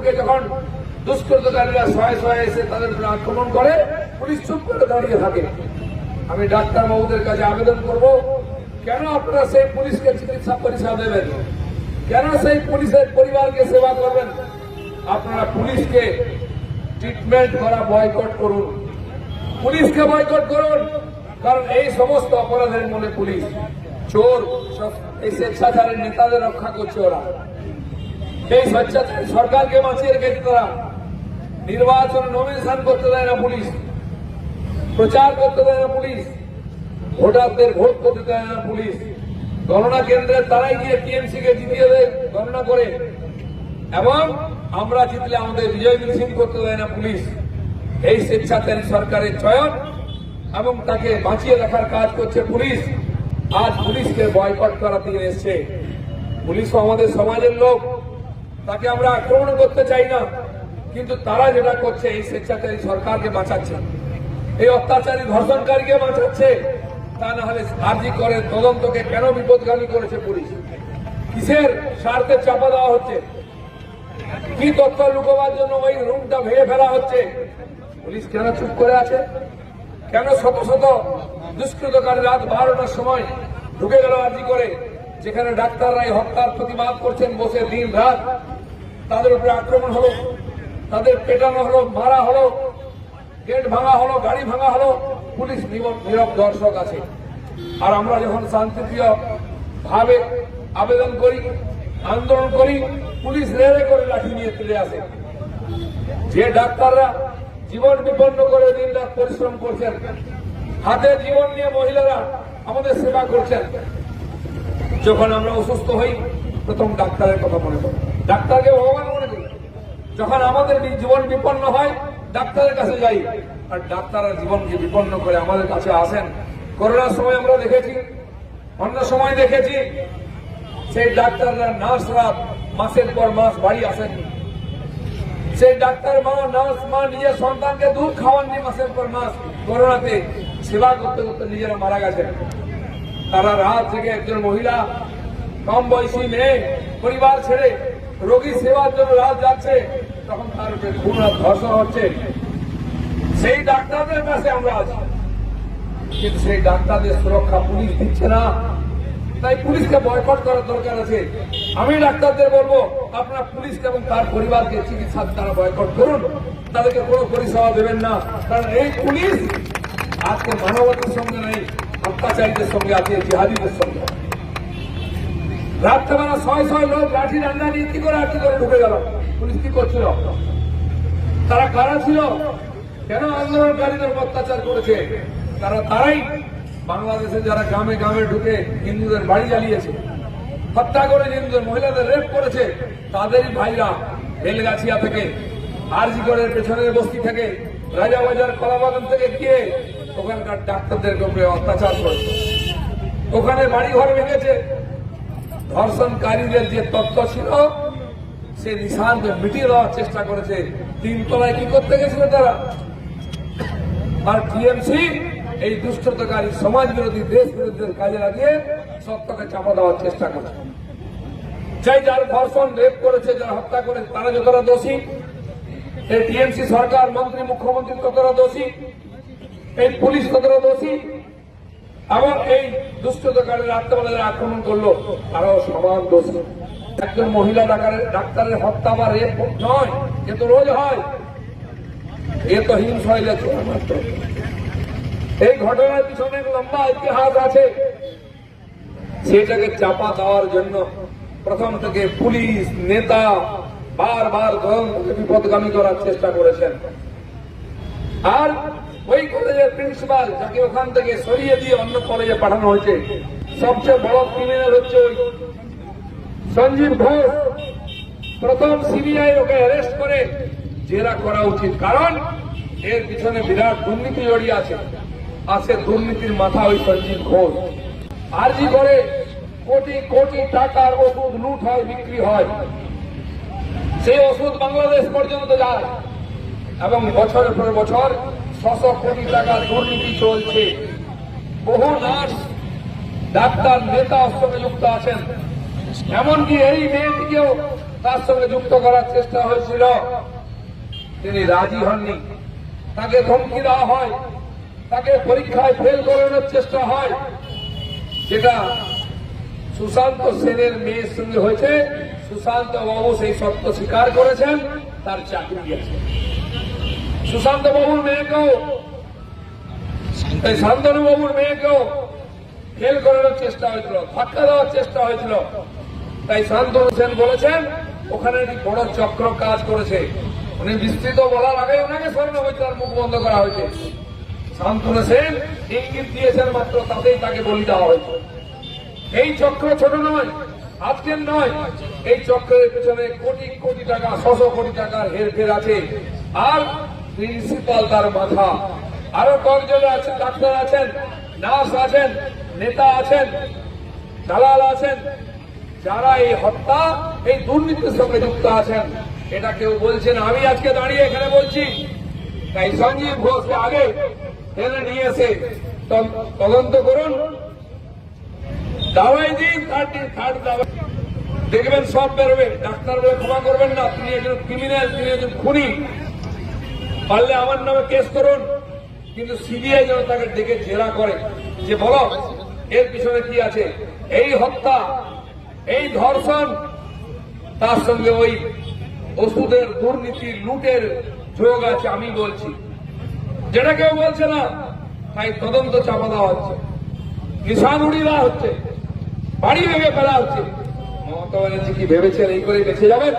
ঢুকে যখন দুষ্কৃতকারীরা শয়ে শয়ে এসে তাদের উপরে আক্রমণ করে, পুলিশ চুপ করে দাঁড়িয়ে থাকে। আমি ডাক্তার বাবুদের কাছে আবেদন করব, কেন আপনারা সেই পুলিশকে চিকিৎসা পরিষেবা দেবেন? কেন সেই পুলিশের পরিবারকে সেবা করবেন? আপনারা পুলিশকে ট্রিটমেন্ট করা বয়কট করুন। পুলিশকে বয়কট করুন, কারণ এই সমস্ত অপরাধের মূলে পুলিশ। চোর এই স্বেচ্ছাচারের নেতাদের রক্ষা করছে ওরা। এই স্বেচ্ছাচারী সরকারকে বাঁচিয়ে রেখেছে তারা। নির্বাচন নমিনেশন করতে দেয় না পুলিশ। প্রচার করতে দেয় না পুলিশ। ভোটারদের ভোট করতে দেয় না পুলিশ। গণনা কেন্দ্রে তারাই গিয়ে টিএমসি কে জিতিয়ে দেয়, গণনা করে। এবং আমরা জিতলে আমাদের বিজয় মিছিল করতে দেয় না পুলিশ। এই স্বেচ্ছাচারী সরকারের চয়ন এবং তাকে বাঁচিয়ে রাখার কাজ করছে পুলিশ। আজ পুলিশকে বয়কট করাতে এসছে। পুলিশও আমাদের সমাজের লোক। তাকে আমরা আক্রমণ করতে চাই না, কিন্তু তারা যেটা করছে, এই স্বেচ্ছাচারী সরকারকে বাঁচাচ্ছে। এই অত্যাচারী ধর্ষণকারীকে বাঁচাচ্ছে, তা না হলে আর্জি করে তদন্তকে কেন বিপদগামী করেছে পুলিশ? কিসের স্বার্থে চাপা দেওয়া হচ্ছে? কি তথ্য লুকোবার জন্য ওই রুমটা ভেঙে ফেলা হচ্ছে? পুলিশ কেন চুপ করে আছে? কেন শত শত দুষ্কৃতকারী রাত বারোটার সময় ঢুকে গেল আর্জি করে, যেখানে ডাক্তাররা এই হত্যার প্রতিবাদ করছেন বসে দিন রাত তাদের উপরে আক্রমণ হলো, তাদের পেটানো হলো, মারা হলো, গেট ভাঙা হলো, গাড়ি ভাঙা হলো, পুলিশ নীরব- দর্শক আছে। আর আমরা যখন শান্তিপ্রিয় ভাবে আবেদন করি, আন্দোলন করি, পুলিশ রেড়ে করে লাঠি নিয়ে তুলে আসে। যে ডাক্তাররা জীবন বিপন্ন করে দিন রাত পরিশ্রম করছেন, হাতে জীবন নিয়ে মহিলারা আমাদের সেবা করছেন, যখন আমরা অসুস্থ হই, প্রথম ডাক্তারের কথা মনে করি ডাক্তারকে ভগবান মনে করি যখন আমাদের জীবন বিপন্ন হয়, ডাক্তারের কাছে যাই। আর ডাক্তাররা জীবনকে বিপন্ন করে আমাদের কাছে আসেন। করোনার সময় আমরা দেখেছি, অন্য সময় দেখেছি, সেই ডাক্তাররা নার্সরা মাসের পর মাস বাড়ি আসেন সেই ডাক্তার মা, নার্স মা নিজের সন্তানকে দুধ খাওয়াননি মাসের পর মাস। করোনাতে সেবা করতে করতে নিজেরা মারা গেছেন। তারা রাত থেকে একজন মহিলা, কম বয়সী মেয়ে, পরিবার ছেড়ে রোগী সেবার জন্য রাত যাচ্ছে, তখন তার উপরে খুন আর ধর্ষণ হচ্ছে। সেই ডাক্তারদের কাছে আমরা আছি। কিন্তু সেই ডাক্তারদের সুরক্ষা পুলিশ দিচ্ছে না। তাই পুলিশকে বয়কট করার দরকার আছে। আমি ডাক্তারদের বলব, আপনার পুলিশকে এবং তার পরিবারকে চিকিৎসা তারা বয়কট করুন। তাদেরকে কোনো পরিষেবা দেবেন না। কারণ এই পুলিশ আজকে মানবতার সঙ্গে নেই, অত্যাচারীদের সঙ্গে আছে জিহাদিদের সঙ্গে। রাত্রেবেলা ছয় ছয় লোক লাঠি ডান্ডা নিয়ে কি করে আটকে করে ঢুকে গেল? পুলিশ কি করছিল? তারা কারা ছিল? কেন আন্দোলনকারীদের অত্যাচার করেছে? তারা তারাই বাংলাদেশে যারা গ্রামে গ্রামে ঢুকে হিন্দুদের বাড়ি জ্বালিয়েছে, হত্যা করে হিন্দুদের মহিলাদের রেপ করেছে, তাদেরই ভাইরা বেলগাছিয়া থেকে, আরজিগড়ের পেছনের বস্তি থেকে, রাজাবাজার, কলাবাগান থেকে গিয়ে ওখানকার ডাক্তারদের উপরে অত্যাচার করেছে। ওখানে বাড়ি ঘর ভেঙেছে ধর্ষণকারীদের যে তত্ত্ব ছিল সে নিশানকে মিটিয়ে দেওয়ার চেষ্টা করেছে। তিন তলায় কি করতে গেছিল তারা? আর টিএমসি এই দুষ্টতাকারী সমাজ বিরোধী দেশ বিরোধীদের কাজে লাগিয়ে সত্যকে চাপা দেওয়ার চেষ্টা করছে। চাই যার ধর্ষণ, রেপ করেছে, যারা হত্যা করেছে তারা যতটা দোষী, এই টিএমসি সরকার, মন্ত্রী, মুখ্যমন্ত্রী ততটা দোষী, এই পুলিশ ততটা দোষী এবং এই দুষ্টতাকারী রাত্রেবেলা যারা আক্রমণ করল, তারাও সমান দোষী। একজন মহিলা ডাক্তারের ডাক্তারের হত্যা বা রেপ নয়, এ তো রোজ হয়। এ তো হিংস মাত্র এই ঘটনার পিছনে লম্বা ইতিহাস আছে। সেটাকে চাপা দেওয়ার জন্য প্রথম থেকে পুলিশ, নেতা বারবার বিপদগামী করার চেষ্টা করেছেন। আর ওই কলেজের প্রিন্সিপাল যাকে ওখান থেকে সরিয়ে দিয়ে অন্য কলেজে পাঠানো হয়েছে। সবচেয়ে বড় ক্রিমিনাল হচ্ছে ওই সঞ্জীব ঘোষ। প্রথম সিবিআই ওকে অ্যারেস্ট করে জেরা করা উচিত, কারণ এর পিছনে বিরাট দুর্নীতি জড়িয়ে আছে। আছে দুর্নীতির মাথা ওই সঞ্জীব ঘোষ। আরজি করে কোটি কোটি টাকার ওষুধ লুট হয়, বিক্রি হয়। সেই ওষুধ বাংলাদেশ পর্যন্ত যায় এবং বছরের পর বছর ছশো কোটি টাকার দুর্নীতি চলছে। বহু নার্স, ডাক্তার, নেতা সঙ্গে যুক্ত আছেন। এমনকি এই মেয়েটিকেও তার সঙ্গে যুক্ত করার চেষ্টা হয়েছিল। তিনি রাজি হননি। তাকে ধমকি দেওয়া হয়। তাকে পরীক্ষায় ফেল করানোর চেষ্টা হয়। যেটা সুশান্ত সেনের মেয়ের সঙ্গে হয়েছে। সুশান্ত বাবু সেই সত্য স্বীকার করেছেন, তার চাকরি গেছে সুশান্ত বাবুর মেয়েকেও, এই শান্তনু বাবুর মেয়েকেও ফেল করানোর চেষ্টা হয়েছিল, ধাক্কা দেওয়ার চেষ্টা হয়েছিল। তাই শান্তনু সেন বলেছেন, ওখানে একটি বড় চক্র কাজ করেছে। উনি বিস্তৃত বলার আগে ওনাকে সরানো হয়েছে আর মুখ বন্ধ করা হয়েছে। শান্তনু সেন ইঙ্গিত দিয়েছেন মাত্র, তাতেই তাকে বলি দেওয়া হয়েছে। এই চক্র ছোট নয়, আজকের নয়, এই চক্রের পেছনে কোটি কোটি টাকা ছশো কোটি টাকার হেরফের আছে। আর প্রিন্সিপাল তার মাথা। আরও কয়েকজন আছেন, ডাক্তার আছেন, নার্স আছেন, নেতা আছেন, দালাল আছেন। যারা এই হত্যা, এই দুর্নীতির সঙ্গে যুক্ত আছেন, এটা কেউ বলছেন। আমি আজকে দাঁড়িয়ে এখানে বলছি, তাই সঞ্জীব ঘোষকে আগে টেনে নিয়ে এসে তদ- তদন্ত করুন। দাওয়াই দিন থার্ড থার্ড দাওয়াই। দেখবেন সব বেরোবে, ডাক্তার বলে ক্ষমা করবেন না, তিনি একজন ক্রিমিনাল তিনি একজন খুনি। পারলে আমার নামে কেস করুন। কিন্তু সিবিআই যেন তাকে ডেকে জেরা করে যে, বলো, এর পিছনে কি আছে? এই হত্যা, এই ধর্ষণ, তার সঙ্গে ওই ওষুধের দুর্নীতি, লুটের যোগ আছে আমি বলছি। যেটা কেউ বলছে না, তাই তদন্ত চাপা দেওয়া হচ্ছে। নিশান উড়িয়ে দেওয়া হচ্ছে। বাড়ি ভেঙে ফেলা হচ্ছে। মমতা ব্যানার্জি কি ভেবেছেন এই করে বেঁচে যাবেন?